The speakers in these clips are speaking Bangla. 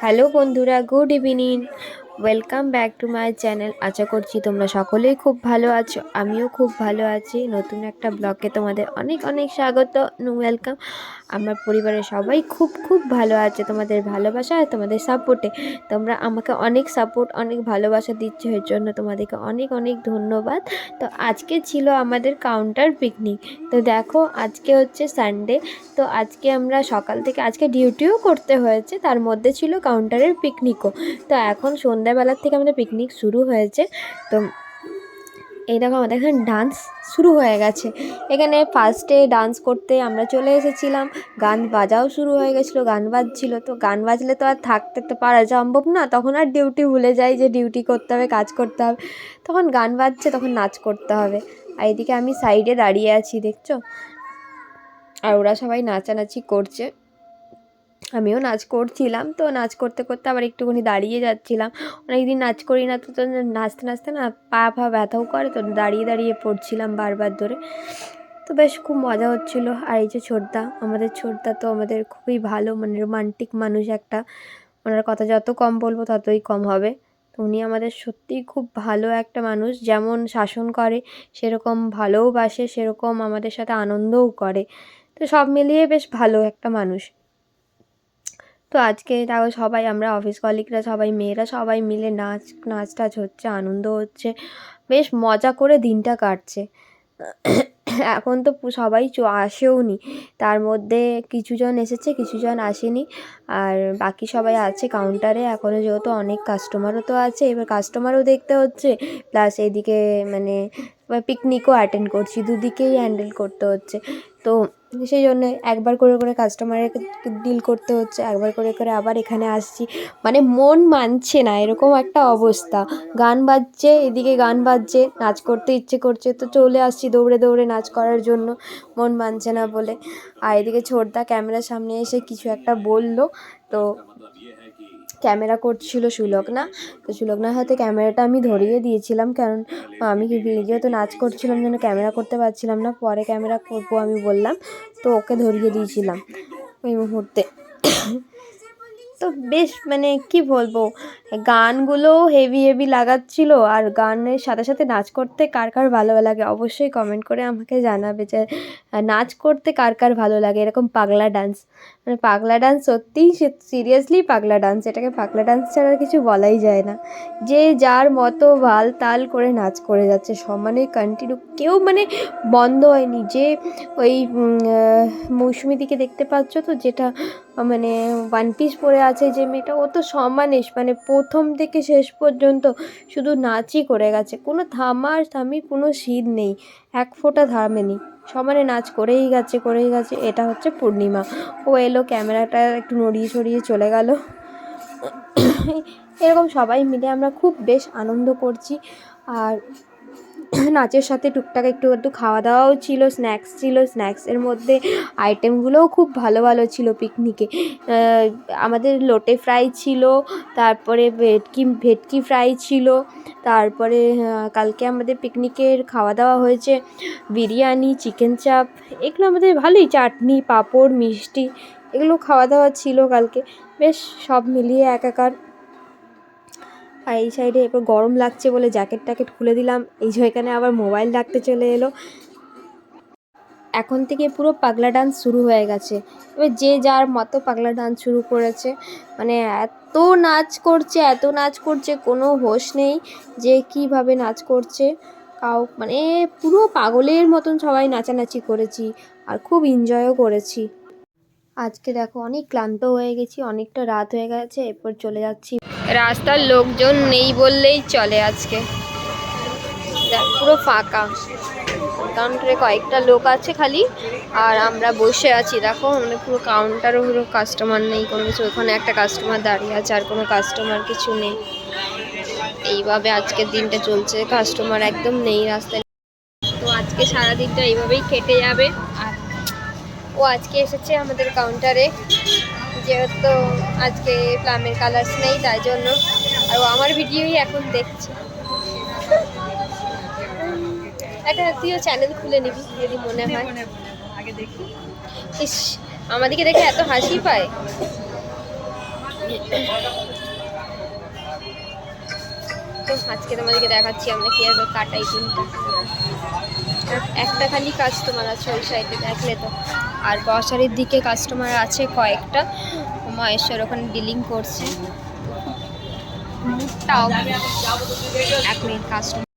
হ্যালো বন্ধুরা good evening. Welcome back to my channel আশা করছি তোমরা সকলেই খুব ভালো আছো। আমিও খুব ভালো আছি। নতুন একটা ব্লগে তোমাদের অনেক অনেক স্বাগত। ওয়েলকাম আমার পরিবারের সবাই খুব খুব ভালো আছে। তোমাদের ভালোবাসা আর তোমাদের সাপোর্টে তোমরা আমাকে অনেক সাপোর্ট অনেক ভালোবাসা দিচ্ছ। এর জন্য তোমাদেরকে অনেক অনেক ধন্যবাদ। তো আজকে ছিল আমাদের কাউন্টার পিকনিক তো দেখো, আজকে হচ্ছে সানডে তো আজকে আমরা সকাল থেকে, আজকে ডিউটিও করতে হয়েছে। তার মধ্যে ছিল কাউন্টারের পিকনিকও তো এখন সন্ধ্যাবেলার থেকে আমাদের পিকনিক শুরু হয়েছে। তো এই দেখো আমাদের এখানে ডান্স শুরু হয়ে গেছে। এখানে ফার্স্টে ডান্স করতে আমরা চলে এসেছিলাম। গান বাজাও শুরু হয়ে গেছিল, গান বাজছিল। তো গান বাজলে তো আর থাকতে তো পারা সম্ভব না। তখন আর ডিউটি ভুলে যাই যে ডিউটি করতে হবে, কাজ করতে হবে। তখন গান বাজছে, তখন নাচ করতে হবে। আর এদিকে আমি সাইডে দাঁড়িয়ে আছি, দেখছ? আর ওরা সবাই নাচানাচি করছে। আমিও নাচ করছিলাম, তো নাচ করতে করতে আবার একটুখানি দাঁড়িয়ে যাচ্ছিলাম। অনেক দিন নাচ করি না, তো তো নাচতে নাচতে না পা ফা ব্যথাও করে, তো দাঁড়িয়ে দাঁড়িয়ে পড়ছিলাম বারবার ধরে। তো বেশ খুব মজা হচ্ছিল। আর এই যে ছোটদা, আমাদের ছোটদা তো আমাদের খুবই ভালো মানে রোমান্টিক মানুষ একটা। ওনার কথা যত কম বলব ততই কম হবে। তো উনি আমাদের সত্যিই খুব ভালো একটা মানুষ, যেমন শাসন করে, সেরকম ভালোওবাসে সেরকম আমাদের সাথে আনন্দও করে। তো সব মিলিয়ে বেশ ভালো একটা মানুষ। তো আজকে দেখো সবাই আমরা অফিস কলিগরা সবাই, মেয়েরা সবাই মিলে নাচ নাচ টাচ হচ্ছে, আনন্দ হচ্ছে। বেশ মজা করে দিনটা কাটছে। এখন তো সবাই আসেও নি। তার মধ্যে কিছুজন এসেছে কিছুজন আসেনি। আর বাকি সবাই আছে কাউন্টারে এখনও যেহেতু অনেক কাস্টমারও তো আছে। এবার কাস্টমারও দেখতে হচ্ছে। প্লাস এদিকে মানে পিকনিকও অ্যাটেন্ড করছি। দুদিকেই হ্যান্ডেল করতে হচ্ছে। তো সেই জন্য একবার করে করে কাস্টমারের ডিল করতে হচ্ছে, একবার করে করে আবার এখানে আসছি। মানে মন মানছে না, এরকম একটা অবস্থা। গান বাজছে, এদিকে গান বাজছে, নাচ করতে ইচ্ছে করছে, তো চলে আসছি দৌড়ে দৌড়ে নাচ করার জন্য। মন মানছে না বলে। আর এদিকে ছোটদা ক্যামেরার সামনে এসে কিছু একটা বলল, তো ক্যামেরা করছিল সুলগ্না। তো সুলগ্নার হাতে ক্যামেরাটা আমি ধরিয়ে দিয়েছিলাম, কারণ আমি যেহেতু নাচ করছিলাম যেন ক্যামেরা করতে পারছিলাম না, পরে ক্যামেরা করব আমি বললাম, তো ওকে ধরিয়ে দিয়েছিলাম ওই মুহূর্তে। তো বেশ মানে কি বলব গানগুলো হেভি হেভি লাগাচ্ছিল। আর গানের সাথে সাথে নাচ করতে কার কার ভালো লাগে অবশ্যই কমেন্ট করে আমাকে জানাবে যে নাচ করতে কার কার ভালো লাগে। এরকম পাগলা ডান্স মানে পাগলা ডান্স সত্যিই সিরিয়াসলি পাগলা ডান্স এটাকে পাগলা ডান্স ছাড়া কিছু বলাই যায় না। যে যার মতো ভালো তাল করে নাচ করে যাচ্ছে, সমানে কন্টিনিউ কেউ মানে বন্ধ হয়নি। যে ওই মৌসুমিদিকে দেখতে পাচ্ছ তো, যেটা মানে ওয়ান পিস পরে আছে যে মেয়েটা, ও তো মানে প্রথম থেকে শেষ পর্যন্ত শুধু নাচই করে গেছে। কোনো থামার থামি, কোনো শীত নেই, এক ফোঁটা থামেনি। সমানে নাচ করেই গেছে করেই গেছে, এটা হচ্ছে পূর্ণিমা। ও এলো ক্যামেরাটা একটু নড়িয়ে ছড়িয়ে চলে গেল। এরকম সবাই মিলে আমরা খুব বেশ আনন্দ করছি। আর নাচের সাথে টুকটাক একটু একটু খাওয়া দাওয়াও ছিল স্ন্যাক্স ছিল স্ন্যাক্সের মধ্যে আইটেমগুলোও খুব ভালো ভালো ছিল পিকনিকে আমাদের লোটে ফ্রাই ছিল, তারপরে ভেটকি ভেটকি ফ্রাই ছিল, তারপরে কালকে আমাদের পিকনিকের খাওয়া দাওয়া হয়েছে, বিরিয়ানি চিকেন চাপ এগুলো আমাদের ভালোই, চাটনি, পাঁপড়, মিষ্টি, এগুলো খাওয়া দাওয়া ছিল কালকে। বেশ সব মিলিয়ে একাকার আর এই সাইডে এবার গরম লাগছে বলে জ্যাকেট ট্যাকেট খুলে দিলাম। এই যে এখানে আবার মোবাইল ডাকতে চলে এলো। এখন থেকে পুরো পাগলা ডান্স শুরু হয়ে গেছে। এবার যে যার মতো পাগলা ডান্স শুরু করেছে। মানে এত নাচ করছে, এত নাচ করছে, কোনো হোশ নেই যে কীভাবে নাচ করছে। কাউ মানে পুরো পাগলের মতন সবাই নাচানাচি করেছি আর খুব এনজয়ও করেছি। আজকে দেখো অনেক ক্লান্ত হয়ে গেছি, অনেকটা রাত হয়ে গেছে, এরপর চলে যাচ্ছি। রাস্তার লোকজন নেই বললেই চলে আজকে। পুরো ফাঁকা। কাউন্টারে কয়েকটা লোক আছে খালি, আর আমরা বসে আছি। দেখো মানে পুরো কাউন্টারও পুরো কাস্টমার নেই কোনো কিছু। ওখানে একটা কাস্টমার দাঁড়িয়ে আছে, আর কোনো কাস্টমার কিছু নেই। এইভাবে আজকের দিনটা চলছে। কাস্টমার একদম নেই রাস্তায়। তো আজকে সারাদিনটা এইভাবেই কেটে যাবে। আর ও আজকে এসেছে আমাদের কাউন্টারে যেহেতু আজকে প্লামের কালার্স নেই তাই জন্য। আর ও আমার ভিডিওই এখন দেখছে। একটা তুইও চ্যানেল খুলে নিবি যদি মনে হয়। আগে দেখি। ইস আমাদেরকে দেখে এত হাসি পায়। তো আজকে তোমাদেরকে দেখাচ্ছি আমরা কীভাবে কাটাই দিনটা। একটা খালি কাজ তোমার আছে ওই সাইডে দেখলে তো। আর বসারির দিকে কাস্টমার আছে কয়েকটা। মহেশ্বর ওখানে ডিলিং করছে। মুখটাও এক মিনিট কাস্টমার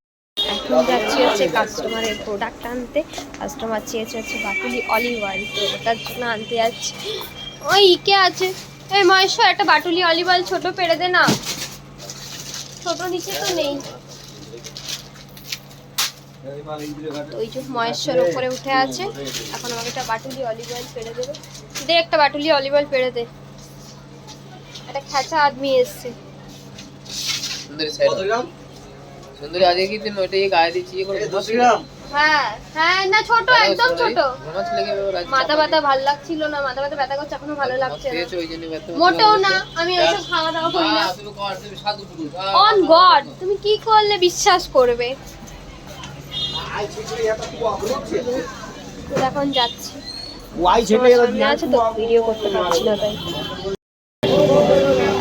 এখন যাচ্ছি হচ্ছে কাস্টমারের প্রোডাক্ট আনতে। কাস্টমার চেয়েছে হচ্ছে বাটুলি অলিভ অয়েল তো ওটার জন্য আনতে যাচ্ছি। ওই কে আছে? এই মহেশ্বর, একটা বাটুলি অলিভ অয়েল ছোট পেড়ে দে না। ছোট নিচে তো নেই। ওই যে মহেশ্বর ওপরে উঠে আছে। এখন আমাকে একটা বাটুলি অলিভ অয়েল পেড়ে দেবে। দে একটা বাটুলি অলিভ অয়েল পেড়ে দে। একটা খাঁচা আদমি এসছে। সুন্দরী সাইড সুন্দরী আজকে কি তুই ওইটা গায়ে দিচ্ছি? ইয়ে করে হ্যাঁ হ্যাঁ না ছোট একদম ছোট। মাথা ব্যথা ভালো লাগছিল না মাথা ব্যথা ব্যথা করছে এখনও ভালো লাগছে। মোটেও না আমি ওইসব খাওয়া দাওয়া করি না। তুমি তুমি অন গড তুমি কি করলে বিশ্বাস করবে? তো এখন যাচ্ছি। আছে তো ভিডিও করতে পারছি না তাই।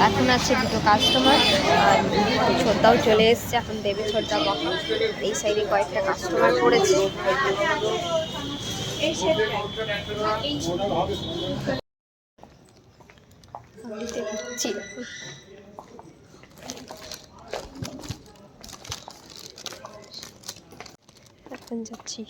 এখন আছে দুটো কাস্টমার আর ছোটদাও চলে এসছে এখন দেবে ছোটদা বকা। এই সাইডে কয়েকটা কাস্টমার পড়েছে। এখন যাচ্ছি।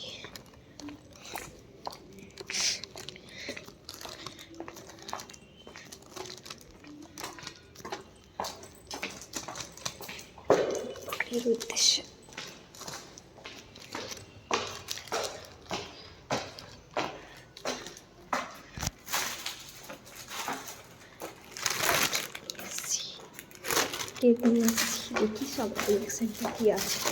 বাড়ির উদ্দেশ্যে। দেখি সব কালেকশনটা কি আছে।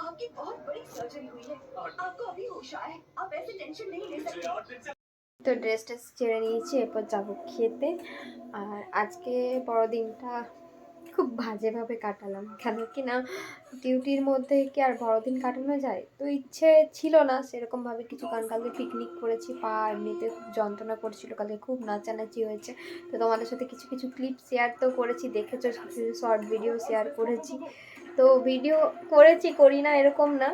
आपकी बहुत बड़ी सर्जरी हुई है आपको अभी होश आया है आप ऐसे टेंशन नहीं ले सकते তো ড্রেস ট্রেস ছেড়ে নিয়েছি এরপর যাবো খেতে আর আজকে বড়দিনটা খুব বাজেভাবে কাটালাম কেন কি না ডিউটির মধ্যে কি আর বড়দিন কাটানো যায় তো ইচ্ছে ছিল না সেরকমভাবে কিছু কারণ কালকে পিকনিক করেছি পা এমনিতে খুব যন্ত্রণা করছিল কালকে খুব নাচানাচি হয়েছে তো তোমাদের সাথে কিছু কিছু ক্লিপ শেয়ার তো করেছি দেখেছো কিছু শর্ট ভিডিও শেয়ার করেছি তো ভিডিও করেছি, করি না, এরকম না।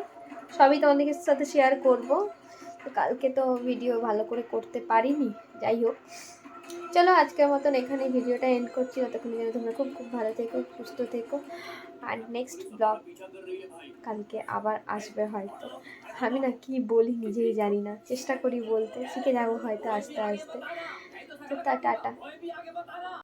সবই তোমাদের সাথে শেয়ার করব। তো কালকে তো ভিডিও ভালো করে করতে পারিনি, যাই হোক। চলো আজকের মতন এখানে ভিডিওটা এন্ড করছি। ততক্ষণ যেন তোমরা খুব খুব ভালো থেকো, সুস্থ থেকো। আর নেক্সট ব্লগ কালকে আবার আসবে হয়তো। আমি না কি বলি নিজেই জানি না। চেষ্টা করি বলতে, শিখে যাব হয়তো আস্তে আস্তে। তো টাটা